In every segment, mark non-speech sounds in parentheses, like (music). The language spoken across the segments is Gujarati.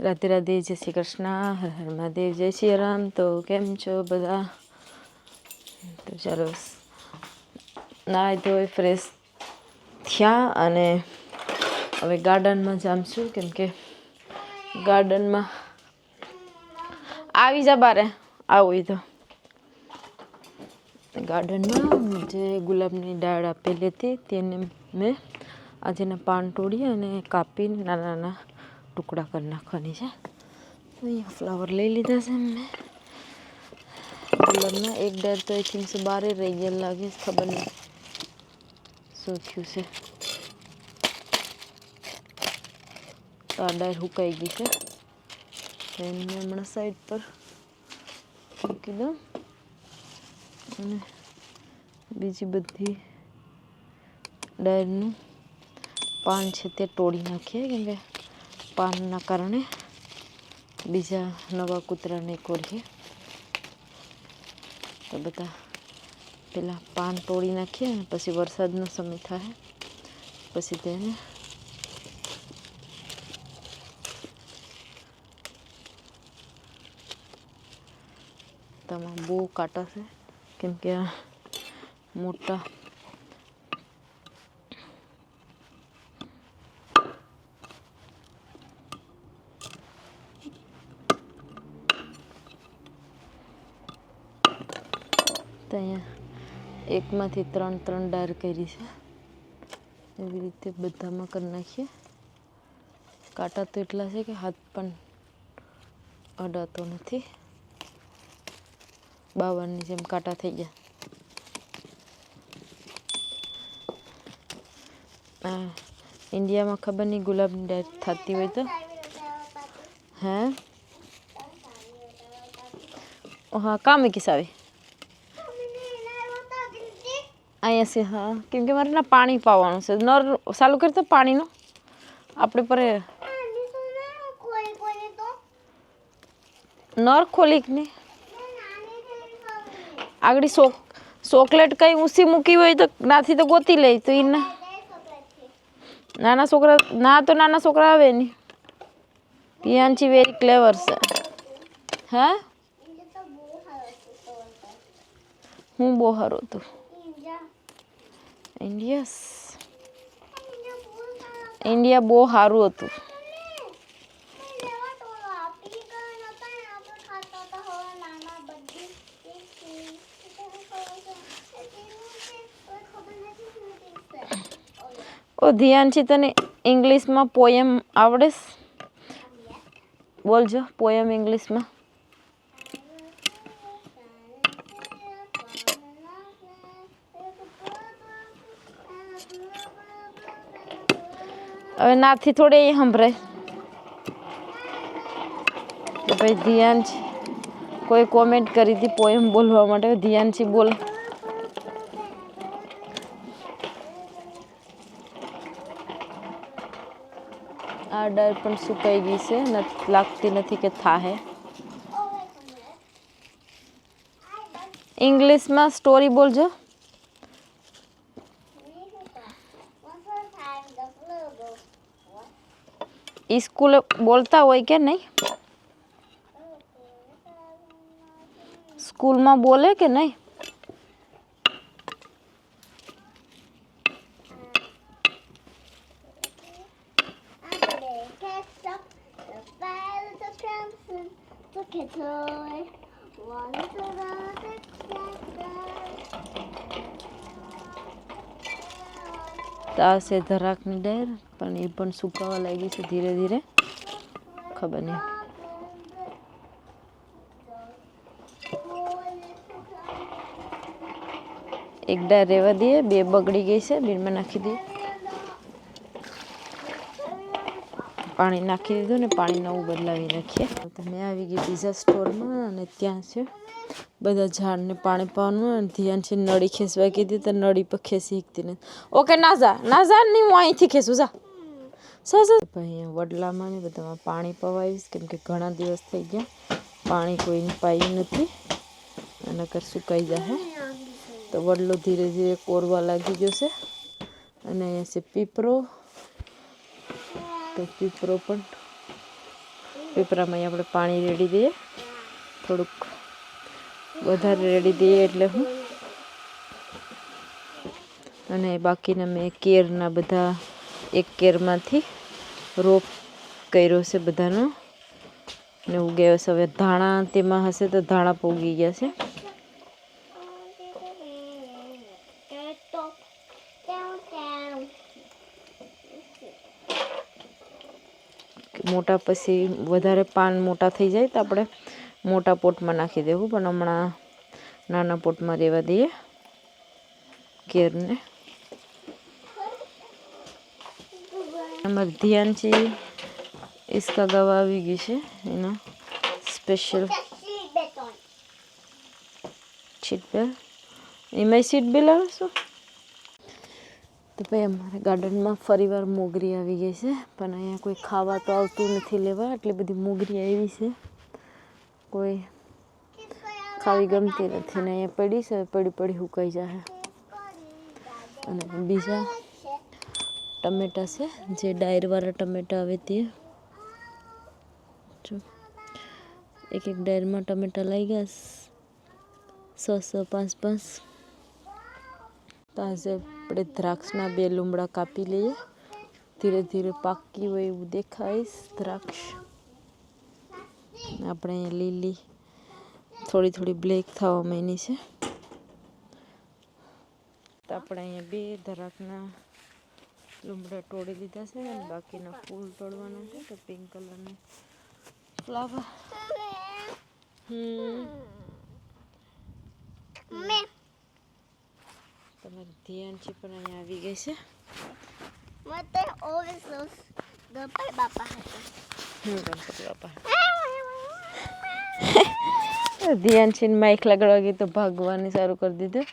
રાધે રાધે, જય શ્રી કૃષ્ણ, હર હર મહાદેવ, જય શ્રી રામ. તો કેમ છો બધા? તો ચાલો નાય ધોઈ ફ્રેશ થયા અને હવે ગાર્ડનમાં જામશું કેમ કે ગાર્ડનમાં આવી જા બારે, આવું તો. ગાર્ડનમાં જે ગુલાબની ડાળ આપેલી હતી, તેને મેં આજેના પાન તોડી અને કાપીને નાના નાના ટુકડા કરી નાખવાની છે તો અહીંયા ફ્લાવર લઈ લીધા છે મેં કલરના એક ડર તો આઈ થિંક બારે રહી ગયા લાગે ખબર નહીં શું થયું છે તો આ ડાયર હુકાઈ ગઈ છે એને હમણાં સાઈડ પર મૂકી દઉં અને બીજી બધી ડાયરનું પાન છે તે તોડી નાખીએ કેમ કે પાનના કારણે બીજા નવા કૂતરાને કોરીએ તો બધા પેલા પાન તોડી નાખીએ અને પછી વરસાદનો સમય થાય. પછી તેને તેમાં બહુ કાંટા છે. કેમ કે આ મોટા અહીંયા એકમાંથી ત્રણ ત્રણ ડાર કરી છે. એવી રીતે બધામાં કરી નાખીએ. કાંટા તો એટલા છે કે હાથ પણ અડાતો નથી. બાવનની જેમ કાંટા થઈ ગયા. ઇન્ડિયામાં ખબર નહીં ગુલાબની ડાળ થતી હોય તો? હે? હા, કામ કિસ આવે અહીંયા છે, હા. કેમ કે મારે ના પાણી પાવાનું છે. નર ચાલુ કરી તો પાણીનું. આપણે પર નર ખોલીક ને આગળ ચોક ચોકલેટ કઈ ઊંચી મૂકી હોય તો નાથી તો ગોતી લે તો એના નાના છોકરા, ના તો નાના છોકરા આવે ને પિયાનચી વેરી ક્લેવર છે. હા? હું બહુ સારો હતું. ઇન્ડિયસ ઇન્ડિયા બહુ સારું હતું. ઓ ધ્યાનથી તને ઇંગ્લિશમાં પોયમ આવડે બોલજો પોયમ ઇંગ્લિશમાં હવે નાથી થોડે એ સંભળાય ભાઈ ધ્યાન છે. કોઈ કોમેન્ટ કરી હતી પોયમ બોલવા માટે. ધ્યાનથી બોલ. આ ડર પણ સુકાઈ ગઈ છે. લાગતી નથી કે થાહે. ઇંગ્લિશમાં સ્ટોરી બોલજો. સ્કૂલે બોલતા હોય કે નહીં? સ્કૂલમાં બોલે કે નહીં? આ છે ધરાકની ડાયર, પણ એ પણ સુકાવા લાગી છે ધીરે ધીરે. ખબર નહીં. એક ડાયર રહેવા દઈએ, બે બગડી ગઈ છે બીડમાં નાખી દઈએ. પાણી નાખી દીધું ને પાણી નવું બદલાવી નાખીએ. તો મેં આવી ગઈ બીજા સ્ટોરમાં અને ત્યાં છે. બધા ઝાડને પાણી પાવાનું અને ધ્યાન છે નળી ખેંચવા કીધી તો નળી પર ખેંચી શીખતી નથી. ઓકે, ના જા ના જા નહીં હું અહીંથી ખેંચું, જા. સર અહીંયા વડલામાં ને બધામાં પાણી પવાવીશ કેમ કે ઘણા દિવસ થઈ ગયા પાણી કોઈને પાયું નથી અને કર સુકાઈ જશે તો વડલો ધીરે ધીરે કોરવા લાગી જશે અને અહીંયા છે પીપરો. તો પીપરો પણ પીપરામાં આપણે પાણી રેડી દઈએ. થોડુંક વધારે રેડી દઈએ એટલે હું. અને બાકીના મેં કેરના બધા એક કેરમાંથી રોપ કર્યો છે બધાનો. ને ઉગ્યો છે હવે ધાણા તેમાં હશે તો ધાણા પોગી ગયા છે. મોટા પછી વધારે પાન મોટા થઈ જાય તો આપણે મોટા પોટમાં નાખી દેવું, પણ હમણાં નાના પોટમાં રહેવા દઈએ કેરને અમારે ઇસકા ગવા આવી ગઈ છે, એનો સ્પેશિયલ સીટ એમાં એમાંય સીટ બેલ આવે શું તો ભાઈ અમારા ગાર્ડનમાં ફરીવાર મોગરી આવી ગઈ છે, પણ અહીંયા કોઈ ખાવા તો આવતું નથી લેવા, એટલી બધી મોગરી આવી છે. કોઈ ખાવી ગમતી નથી ને અહીંયા પડી છે, પડી પડી હુકાઈ જાય અને બીજા ટમેટા છે, જે ડાયરવાળા ટમેટા આવે તે. જો, એક એક ડાયરમાં ટમેટા લઈ ગયા સો સો, પાંચ પાંચ. તો આજે આપણે દ્રાક્ષના બે લીમડા કાપી લઈએ. ધીરે ધીરે પાકી હોય એવું દેખાય દ્રાક્ષ. આપણે લીલી થોડી થોડી બ્લેક થવા માંડી છે. તો આપણે અહીંયા બે ધરાકના લીમડા તોડી દીધા છે અને બાકીના ફૂલ તોડવાના છે તો પિંક કલરનું ફ્લાવર. હમ. તમારી ધ્યાનથી પણ અહીંયા આવી ગઈ છે. The bye હમ ગણપતિ બાપા. (laughs) ધ્યાનથી માઇક લગાડવા ગઈ તો ભાગવાની સારું કરી દીધું.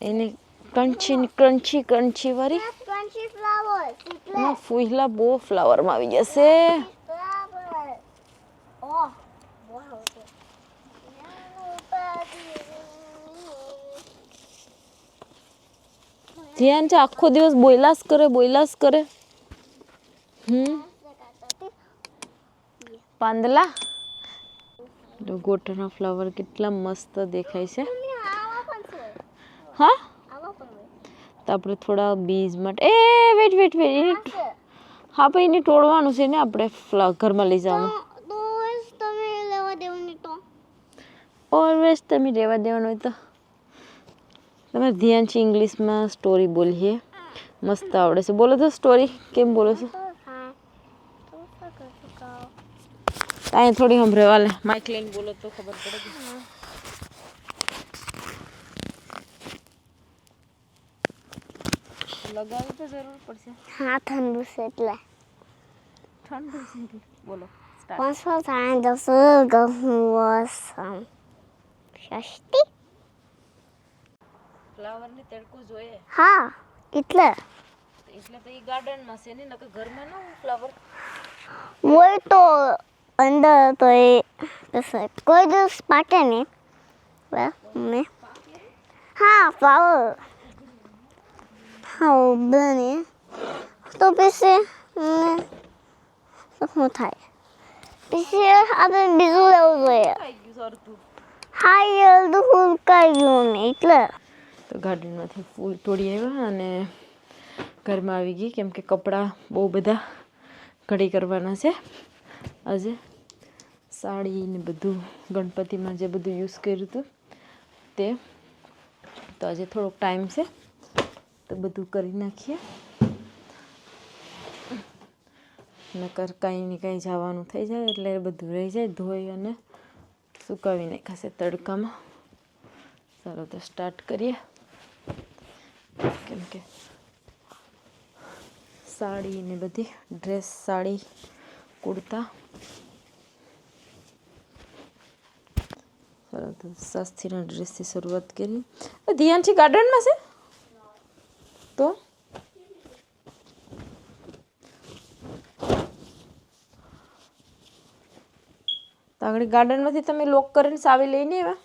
એને કંચી ક્રંચી ક્રંચી વાળી. ના ફૂલા બહુ ફ્લાવરમાં આવી જશે. Oh. ધ્યાન છે આખો દિવસ બોયલાસ કરે બોયલાસ કરે. હમ? પાંદલા. ગોટાના ફ્લાવર કેટલા મસ્ત દેખાય છે. હા? તો આપણે થોડા બીજ માટે એ વેટ વેટ વેટ એને હા ભાઈ એને તોડવાનું છે ને આપણે ફ્લા ઘરમાં લઈ જવાનું. તમે લેવા ઓલવેઝ તમે રહેવા દેવાનું હોય તો. તમે ધ્યાન છે ઇંગ્લિશમાં સ્ટોરી બોલીએ. મસ્ત આવડે છે. બોલો તો સ્ટોરી કેમ બોલો છો હા તો સકર સકાવ અહીંયા થોડી સંભળાવા વાલે. માઇક લઈને બોલો તો ખબર પડે કે. લગાવી તો જરૂર પડશે. હા ઠંડુ છે એટલે. ઠંડુ છે એટલે. બોલો સ્ટાર્ટ પાંચસો સાડા દસ ગહું ફ્લાવર ને તડકો જોઈએ. હા એટલે. એટલે તો એ ગાર્ડનમાં છે ને નકર ઘરમાં ના ફ્લાવર. હોય તો અંદર તો એ કોઈ દિવસ પાકે નહીં. મેં હા ફ્લાવર હા બને તો પછી શું થાય? પછી આપણે બીજું લેવું જોઈએ. હા, એ અડધું ફૂલકાઈ ગયું ને એટલે. તો ગાર્ડનમાંથી ફૂલ તોડી આવ્યા અને ઘરમાં આવી ગઈ, કેમ કે કપડાં બહુ બધા ઘડી કરવાના છે. આજે સાડી ને બધું ગણપતિમાં જે બધું યુઝ કર્યું હતું, તે. તો આજે થોડોક ટાઈમ છે, તો બધું કરી નાખીએ. નકર કાંઈ ને કાંઈ જવાનું થઈ જાય, એટલે બધું રહી જાય, ધોઈ અને સુકાવી નાખાશે તડકામાં. ચાલો તો સ્ટાર્ટ કરીએ. કેમ કે સાડી ને બધી ડ્રેસ સાડી, કુર્તા. ચાલો તો સસ્તીના શરૂઆત કરી. ધ્યાન છે ગાર્ડનમાં છે? તો? આગળ ગાર્ડનમાંથી તમે લોક કરીને સાવી લઈને આવ્યા?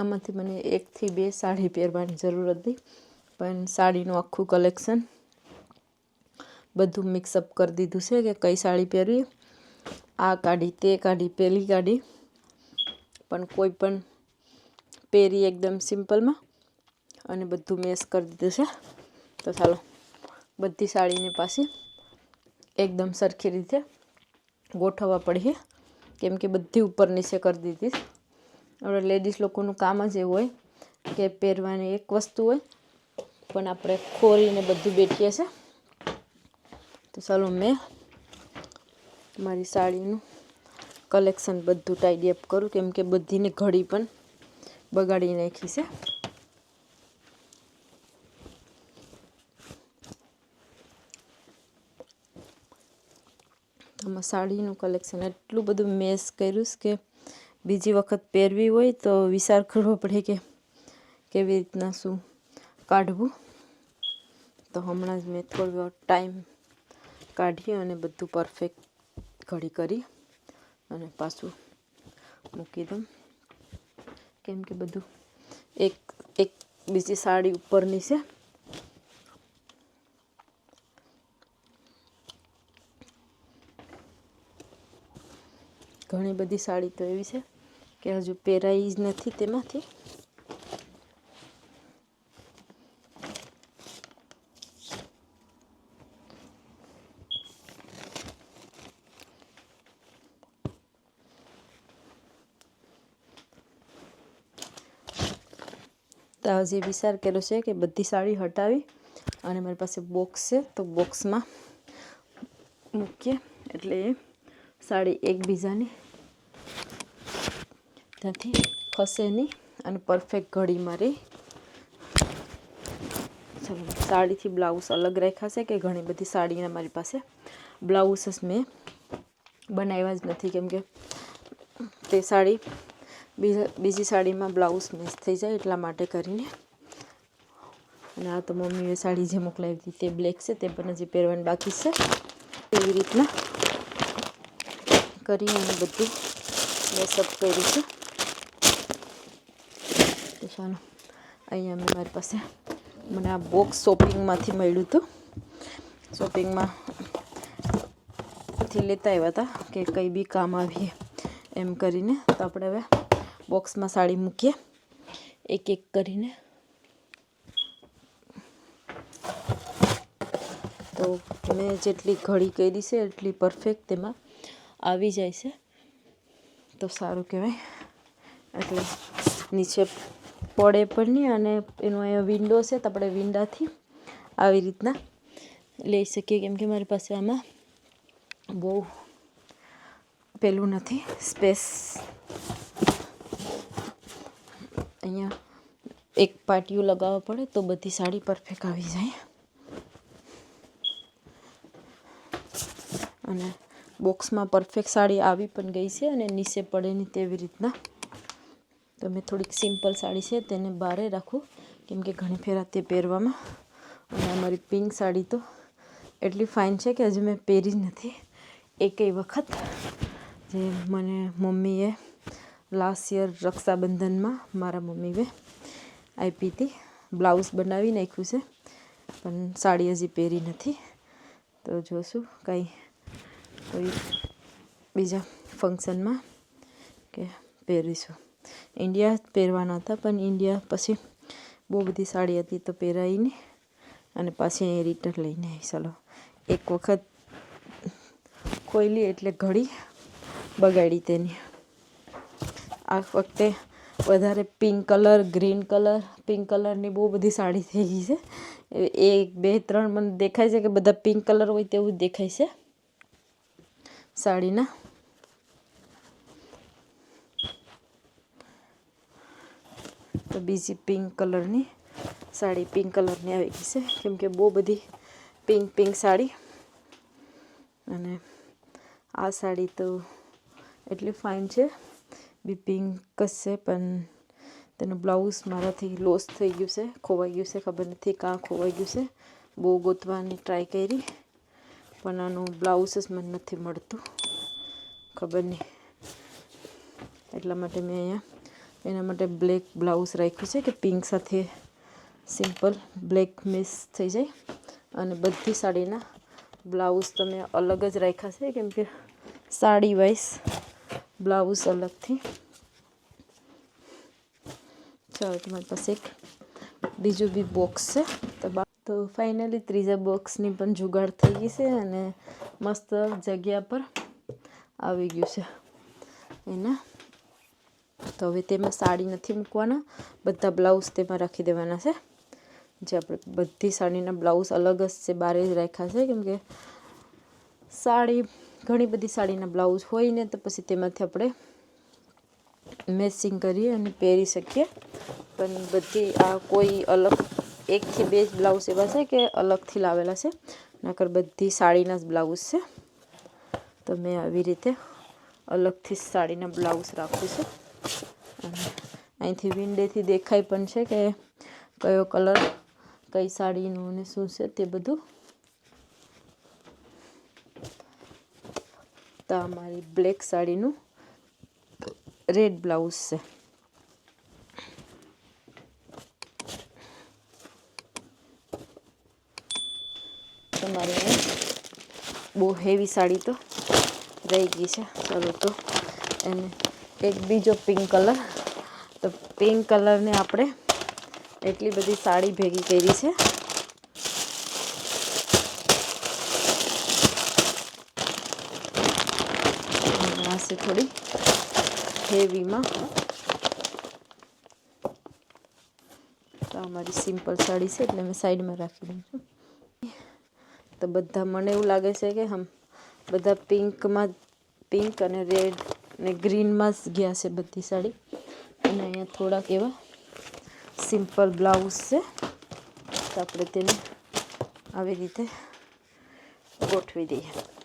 આમાંથી મને એકથી બે સાડી પહેરવાની જરૂર હતી, પણ સાડીનું આખું કલેક્શન બધું મિક્સઅપ કરી દીધું છે કે કઈ સાડી પહેરવી. આ કાઢી, તે કાઢી, પેલી કાઢી. પણ કોઈ પણ પહેરી એકદમ સિમ્પલમાં અને બધું મેસ કરી દીધું છે. તો ચાલો, બધી સાડીની પાછી એકદમ સરખી રીતે ગોઠવવા પડીએ. કેમ કે બધી ઉપર નીચે કરી દીધી. આપણે લેડીઝ લોકોનું કામ જ એવું હોય કે પહેરવાની એક વસ્તુ હોય, પણ આપણે ખોરીને બધું બેઠીએ છે તો ચાલો, મેં મારી સાડીનું કલેક્શન બધું ટાઈડી અપ કરું, કેમ કે બધીને ઘડી પણ બગાડી નાખી છે. આમાં સાડીનું કલેક્શન એટલું બધું મેસ કર્યું છે કે બીજી વખત પહેરવી હોય તો વિચાર કરવો પડે કે કેવી રીતના શું કાઢવું. તો હમણાં જ મેં થોડો ટાઈમ કાઢી અને બધું પરફેક્ટ ઘડી કરી અને પાછું મૂકી દઉં. કેમ કે બધું એક એક બીજી સાડી ઉપરની છે. ઘણી બધી સાડી તો એવી છે કે હજુ પહેરાઈ જ નથી તેમાંથી. તો આજે વિચાર કર્યો છે કે બધી સાડી હટાવી અને મારી પાસે બોક્સ છે. તો બોક્સમાં મૂકીએ. એટલે એ સાડી એકબીજાની ત્યાંથી ખસે નહીં અને પરફેક્ટ ઘડી મારી સાડીથી બ્લાઉઝ અલગ રાખ્યા કે ઘણી બધી સાડીના મારી પાસે બ્લાઉઝ જ મેં બનાવ્યા જ નથી. કેમ કે તે સાડી બીજા સાડીમાં બ્લાઉઝ મિસ થઈ જાય એટલા માટે કરીને. અને આ તો મમ્મીએ સાડી જે મોકલાવી હતી તે બ્લેક છે, તે પણ હજી પહેરવાની બાકી છે. એવી રીતના કરી અને બધું મેસઅપ કર્યું છે. ચાલો, અહીંયા મેં મારી પાસે મને આ બોક્સ શોપિંગમાંથી મળ્યું હતું. શોપિંગમાં થી લેતા આવ્યા હતા કે કંઈ બી કામ આવીએ એમ કરીને. તો આપણે હવે બોક્સમાં સાડી મૂકીએ. એક એક કરીને. તો મેં જેટલી ઘડી કરી છે, એટલી પરફેક્ટ તેમાં આવી જાય છે. તો સારું કહેવાય. એટલે નીચે પડે પણ નહીં અને એનો અહીંયા વિન્ડો છે તો આપણે વિન્ડાથી આવી રીતના લઈ શકીએ. કેમ કે મારી પાસે આમાં બહુ પેલું નથી સ્પેસ અહીંયા એક પાટિયું લગાવવા પડે તો બધી સાડી પરફેક્ટ આવી જાય. અને બોક્સમાં પરફેક્ટ સાડી આવી પણ ગઈ છે અને નીચે પડે નહીં તેવી રીતના. તો મેં થોડીક સિમ્પલ સાડી છે તેને બારે રાખું, કેમ કે ઘણી ફેરા તે પહેરવામાં. અને અમારી પિંક સાડી તો એટલી ફાઇન છે કે હજુ મેં પહેરી જ નથી. એકેય વખત જે મને મમ્મીએ લાસ્ટ યર રક્ષાબંધનમાં મારા મમ્મીએ આપી હતી બ્લાઉઝ બનાવી નાખ્યું છે, પણ સાડી હજી પહેરી નથી. તો જોશું કંઈ કોઈ બીજા ફંક્શનમાં કે પહેરીશું. ઇન્ડિયા પહેરવાના હતા, પણ ઇન્ડિયા પછી બહુ બધી સાડી હતી તો પહેરાઈ નહીં અને પાછી અહીં રિટર્ન લઈને આવી. ચાલો, એક વખત ખોઈલી એટલે ઘડી બગાડી તેની. આ વખતે વધારે pink colour, green colour, pink કલરની બહુ બધી સાડી થઈ ગઈ છે. એક, બે, ત્રણ મને દેખાય છે કે બધા પિંક કલર હોય તેવું દેખાય છે સાડીના. તો બીજી પિંક કલરની સાડી પિંક કલરની આવી ગઈ છે. કેમ કે બહુ બધી પિંક પિંક સાડી. અને આ સાડી તો એટલી ફાઇન છે. બી પિંક છે, પણ તેનું બ્લાઉઝ મારાથી લોસ થઈ ગયું છે, ખોવાઈ ગયું છે, ખબર નથી કાં ખોવાઈ ગયું છે. બહુ ગોતવાની ટ્રાય કરી, પણ આનું બ્લાઉઝ જ મને નથી મળતું, ખબર નહીં. એટલા માટે મેં અહીંયા, એના માટે બ્લેક બ્લાઉઝ રાખ્યું છે કે પિંક સાથે સિમ્પલ બ્લેક મિક્સ થઈ જાય. અને બધી સાડીના બ્લાઉઝ તમે અલગ જ રાખ્યા છે, કેમ કે સાડી વાઇઝ બ્લાઉઝ અલગથી. ચાલો, તમારી પાસે એક બીજું બી બોક્સ છે. તો તો ફાઇનલી ત્રીજા બોક્સની પણ જુગાડ થઈ ગઈ છે અને મસ્ત જગ્યા પર આવી ગયું છે એના. તો હવે તેમાં સાડી નથી મૂકવાના, બધા બ્લાઉઝ તેમાં રાખી દેવાના છે. જે આપણે બધી સાડીના બ્લાઉઝ અલગ જ છે, બારે જ રાખ્યા છે. કેમ કે સાડી ઘણી બધી સાડીના બ્લાઉઝ હોય ને તો પછી તેમાંથી આપણે મેચિંગ કરીએ અને પહેરી શકીએ. પણ બધી આ કોઈ અલગ એકથી બે જ બ્લાઉઝ એવા છે કે અલગથી લાવેલા છે. નકર બધી સાડીના જ બ્લાઉઝ છે. તો મેં આવી રીતે અલગથી સાડીના બ્લાઉઝ રાખું છું. અને અહીંથી વિન્ડેથી દેખાય પણ છે કે કયો કલર, કઈ સાડીનું અને શું છે તે બધું તો આ બ્લેક સાડીનું રેડ બ્લાઉઝ છે. તમારે બહુ હેવી સાડી તો રહી ગઈ છે. ચાલો તો એને એક બીજો પિંક કલર તો પિંક કલરને આપણે એટલી બધી સાડી ભેગી કરી છે અને આ છે થોડી હેવીમાં. તો અમારી સિમ્પલ સાડી છે એટલે મેં સાઈડમાં રાખી દઉં છું. તો બધા મને એવું લાગે છે કે હમ, બધા પિંકમાં, પિંક અને રેડ ને ગ્રીનમાં જ ગયા છે બધી સાડી. અને અહીંયા થોડાક એવા સિમ્પલ બ્લાઉઝ છે. તો આપણે તેને આવી રીતે ગોઠવી દઈએ.